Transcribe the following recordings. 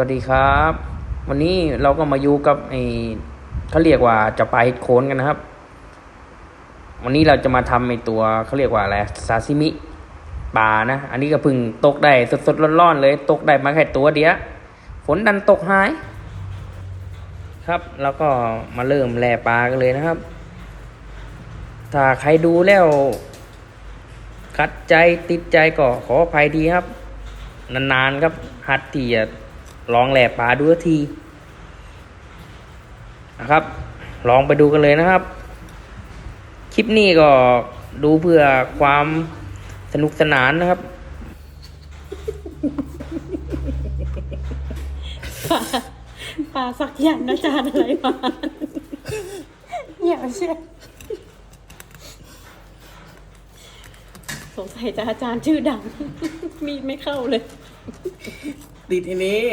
วัสดีครับ วันนี้เราก็มาอยู่กับไอ้เขาเรียกว่าจะปลาเห็ดโคนกันนะครับ วันนี้เราจะมาทำไอ้ตัวเขาเรียกว่าอะไรซาซิมิปลานะ อันนี้ก็เพิ่งตกได้สดๆร้อนๆเลย ตกได้มาแค่ตัวเดียวฝนดันตกหาย ครับแล้วก็มาเริ่มแล่ปลากันเลยนะครับ ถ้าใครดูแล้วขัดใจติดใจก็ขออภัยดีครับ นานๆครับหัดที่จะ ลองแหล่ปลาดูสักทีนะครับ ลองไปดูกันเลยนะครับ คลิปนี้ก็ดูเพื่อความสนุกสนานนะครับปลาสักยันต์อาจารย์อะไรมาอย่าเชื่อสงสัยจะอาจารย์ชื่อดัง มีไม่เข้าเลย ติดทีนี้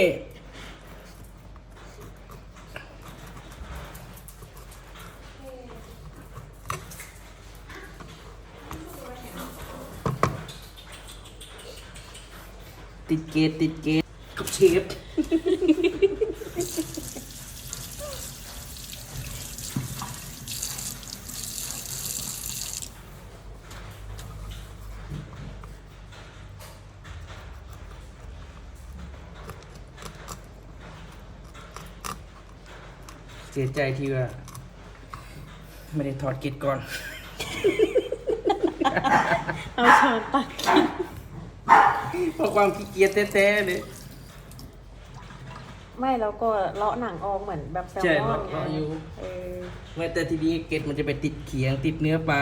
ติดเกตติดเกตกับเชฟ สียใจที่ว่า ไม่ได้ถอดกิจก่อน เอาช้อนตักเพราะความขี้เกียจแท้ๆเลย ไม่แล้วก็เลาะหนังออกเหมือนแบบแซลใช่มอนไงเลาะอยู่ เออแม้แต่ทีนี้เกตมันจะไปติดเขียง ติดเนื้อปลา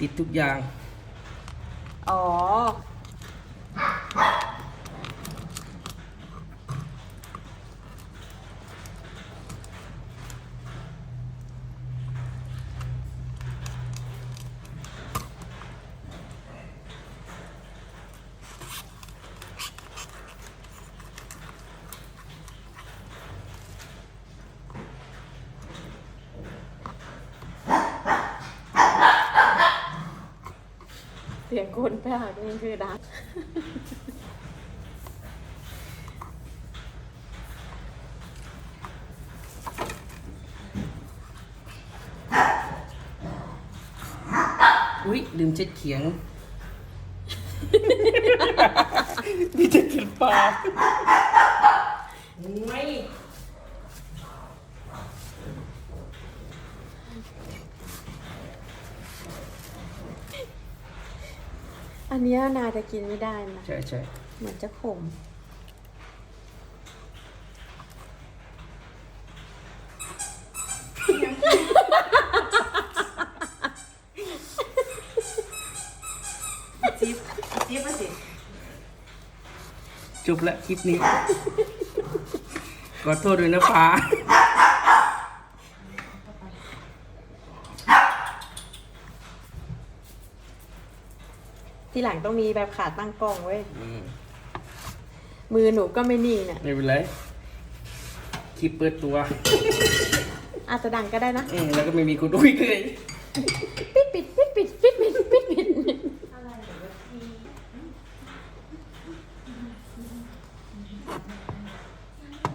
ติดทุกอย่าง อ๋อ งคนไปหานี่คือดังอุ้ยลืมเช็ดเขียงนี่จะกินปลา ไม่ อันเนี้ยนาจะกินไม่ได้นะ ใช่ใช่เหมือนจะขม จิ๊บจิ๊บมาสิจบละคลิปนี้ ขอโทษด้วยนะปลา ทีหลังต้องมีแบบขาตั้งกล้องเว้ย อืมมือหนูก็ไม่นิ่งเนี่ยไม่เป็นไรคลิปเปิดตัว อาจจะดังก็ได้นะ อืมแล้วก็ไม่มีคุณอุ้ยเลยปิดปิดปิดปิดปิดปิดปิดปิด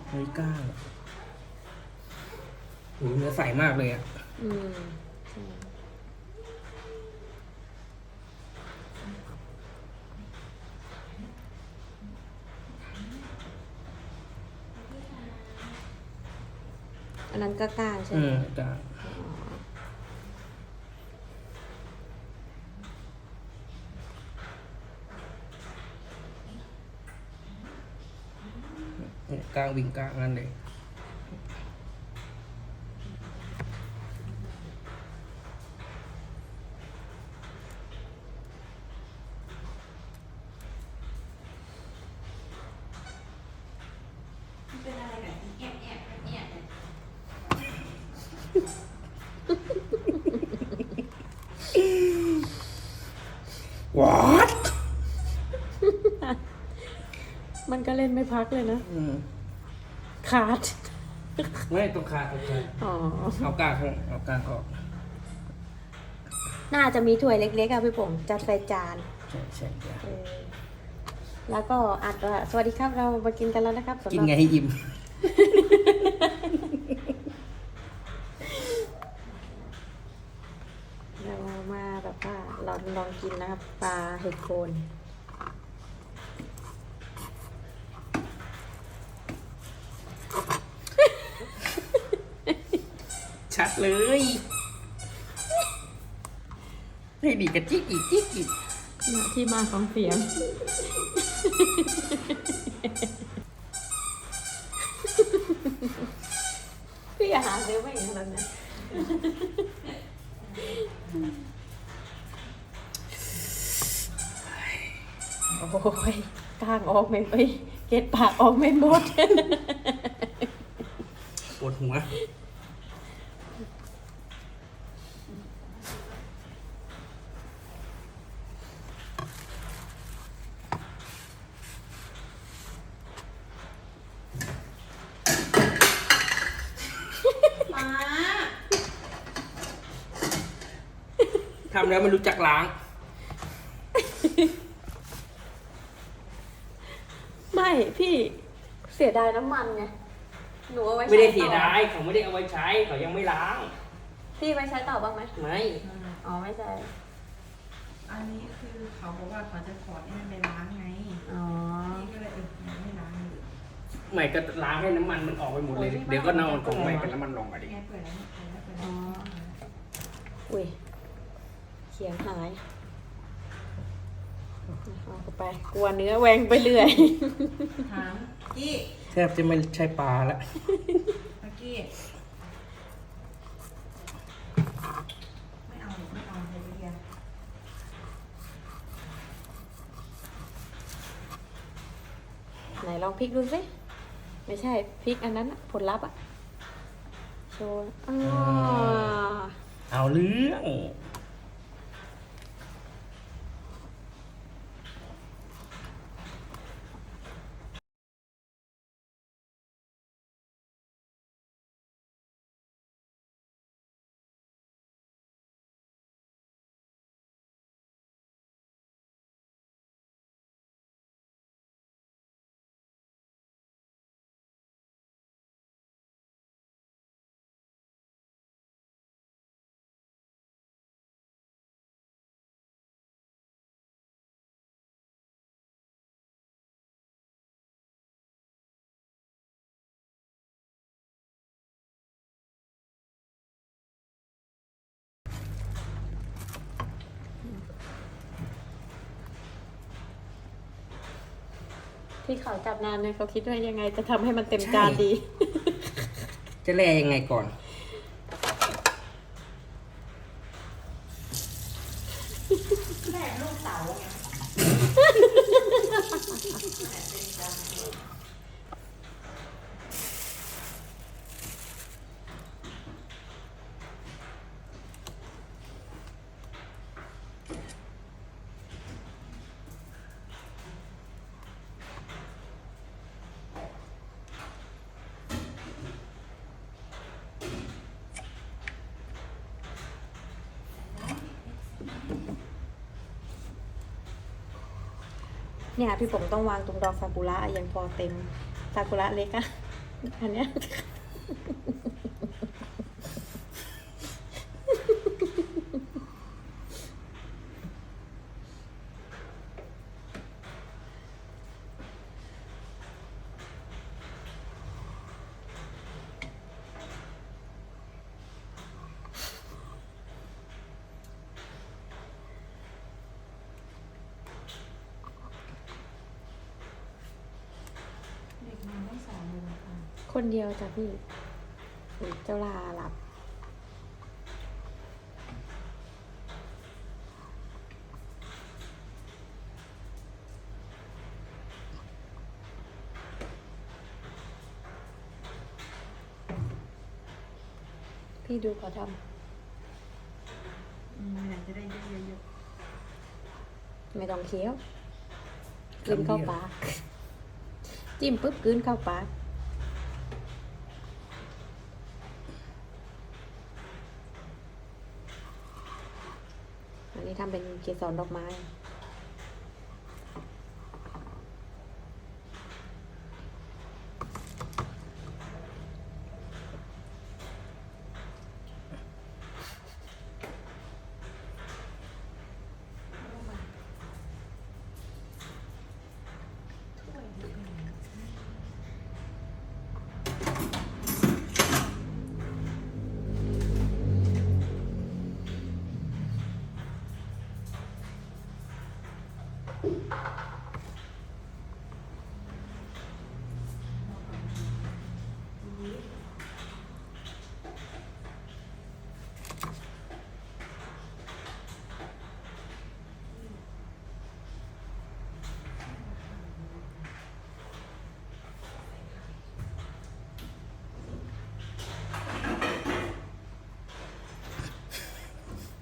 เฮ้ยก้างโหเนื้อใสมากเลยอะอืม นนั้นก็กล้างใช่อืไหมกลางกลางวิ่งกลางนั่นเลย เป็นอะไรกันแอบแอบแอบเนี่ย ว a t มันก็เล่นไม่พักเลยนะ อืมขาด ไม่ต้องขาดต้องขาดอ๋อ เอากลางข้างเอากลางออกน่าจะมีถ้วยเล็กๆอะพี่ผมจัดใส่จานใช่ใช่ใช่เออแล้วก็อัดว่าสวัสดีครับเรามากินกันแล้วนะครับสำหรับกินไงให้ยิ้ม เรามาแบบว่า ลองลองกินนะครับ ปลาเห็ดโคนชัดเลยให้ดีกระจิกอีกจิกอีกที่มาของเสียง พี่อย่าหาซื้อไม่อย่างนั้นนะโอ้ ยกลางออกไม่ไปเกล็ดปากออกไม่หมด ปวดหัว ป้าทำแล้วไม่รู้จักล้าง ไม่พี่เสียดายน้ำมันไงหนูเอาไว้ใช้ไม่ได้เสียต่อดายเขาไม่ได้เอาไว้ใช้เขายังไม่ล้างพี่ไว้ใช้ต่อบ้างไหมไม่อ๋อไม่ใช่อันนี้คือเขาบอกว่าเขาจะถอดให้มันไปล้างไงอ๋อนี่ก็เลยเออยังไม่ล้างเลยไม่ก็ล้างให้น้ำมันมันออกไปหมดเลยโอ้ยเดี๋ยวก็นอนกองไว้กับน้ำมันลงอะดิไงเปิดแล้วเปิดแล้วเปิดอ๋แล้อวอุ้ยเขียงหาย เอาเข้าไปกลัวเนื้อแหวงไปเรื่อย ถามกี้แทบจะไม่ใช่ปลาละเมื่อกี้ไม่เอาหรอกไม่เอาเลยเดียวไหนลองพลิกดูสิ ไม่ใช่พลิกอันนั้นอะผลลัพธ์อะโชว์อ๋อเอาเรื่อง ที่เขาจับนานเนี่ยเขาคิดว่ายังไงจะทำให้มันเต็มจานดี จะแล่ยังไงก่อน แม่ลูกเต๋าไง เนี่ยพี่ผมต้องวางตรงดอกซากุระยังพอเต็มซากุระเล็กอะอันเนี้ย เด็กมาต้องสอนเลยนะคะ คนเดียวจ้ะพี่อุ๊ยเจ้าลาหลับ พี่ดูเขาทอืมอยากจะได้เยอะำไม่ต้องเคี้ยวกลืนเข้าปาก จิ้มปุ๊บกลืนเข้าปาก อันนี้ ทำเป็นเกสรดอกไม้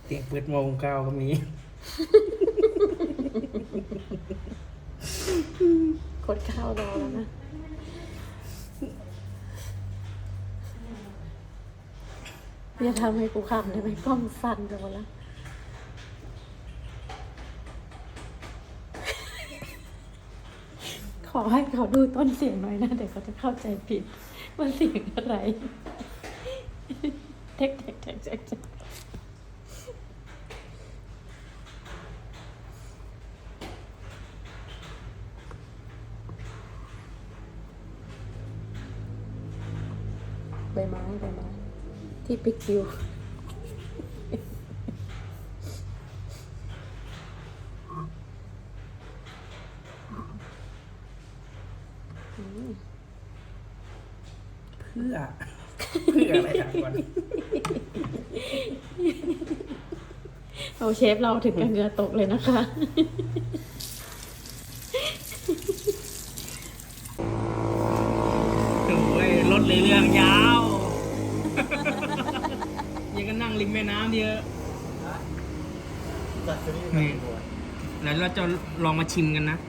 เตียงเปิดโมงเก้าก็มี กดข้าวรอแล้วนะ อย่าทำให้กูขำได้ไหมกล้องสั่นไปหมดแล้ว ขอให้เขาดูต้นเสียงหน่อยนะ เดี๋ยวเขาจะเข้าใจผิดว่าเสียงอะไร เทคเทคเทคเทค บไม้ใบไม้ที่ปิกอยู่เพื่อ เพื่ออะไรอะก่อนเอาเชฟเราถึงกับเหงื่อตกเลยนะคะ โอ้ยรถเลยเรื่องยาว ยังก็นั่งริมแม่น้ำเดียวนี่แล้วเราจะ ลองมาชิมกันนะ